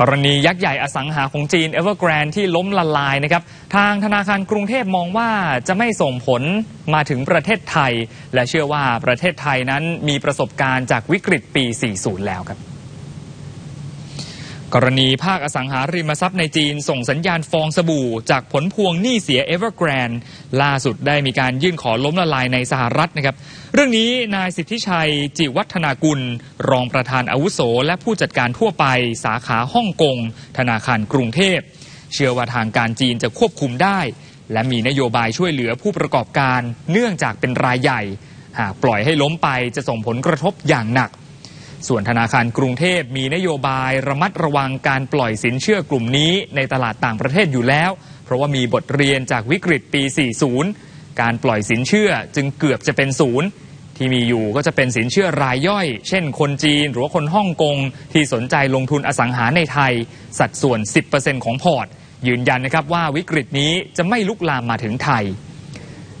กรณียักษ์ใหญ่อสังหาของจีน Evergrande ที่ล้มละลายนะครับ ทางธนาคารกรุงเทพมองว่าจะไม่ส่งผลมาถึงประเทศไทย และเชื่อว่าประเทศไทยนั้นมีประสบการณ์จากวิกฤตปี 40 แล้วครับ กรณีภาคอสังหาริมทรัพย์ในจีนส่งสัญญาณฟองสบู่ จากผลพวงหนี้เสีย Evergrande ล่าสุดได้มีการยื่นขอล้มละลายในสหรัฐนะครับ เรื่องนี้นายสิทธิชัย จิวัฒนากุล รองประธานอาวุโส และผู้จัดการทั่วไปสาขาฮ่องกง ธนาคารกรุงเทพ เชื่อว่าทางการจีนจะควบคุมได้ และมีนโยบายช่วยเหลือผู้ประกอบการ เนื่องจากเป็นรายใหญ่ หากปล่อยให้ล้มไปจะส่งผลกระทบอย่างหนัก ส่วนธนาคารกรุงเทพมีนโยบายระมัดระวังการปล่อยสินเชื่อกลุ่มนี้ในตลาดต่างประเทศอยู่แล้ว เพราะว่ามีบทเรียนจากวิกฤตปี 40 การปล่อยสินเชื่อจึงเกือบจะเป็นศูนย์ที่มีอยู่ก็จะเป็นสินเชื่อรายย่อย เช่น คนจีนหรือว่าคนฮ่องกงที่สนใจลงทุนอสังหาในไทย สัดส่วน 10%ของพอร์ต ยืนยันนะครับว่าวิกฤตนี้จะไม่ลุกลามมาถึงไทย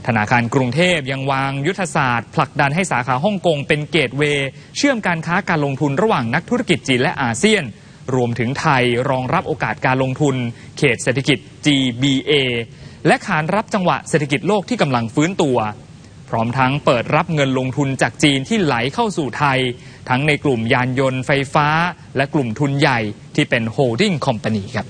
ธนาคารกรุงเทพยังวางยุทธศาสตร์ ผลักดันให้สาขาฮ่องกงเป็นเกตเวย์เชื่อมการค้าการลงทุนระหว่างนักธุรกิจจีนและอาเซียน รวมถึงไทยรองรับโอกาสการลงทุน เขตเศรษฐกิจ GBA และขานรับจังหวะเศรษฐกิจโลกที่กำลังฟื้นตัว พร้อมทั้งเปิดรับเงินลงทุนจากจีนที่ไหลเข้าสู่ไทย ทั้งในกลุ่มยานยนต์ไฟฟ้า และกลุ่มทุนใหญ่ที่เป็น holding company ครับ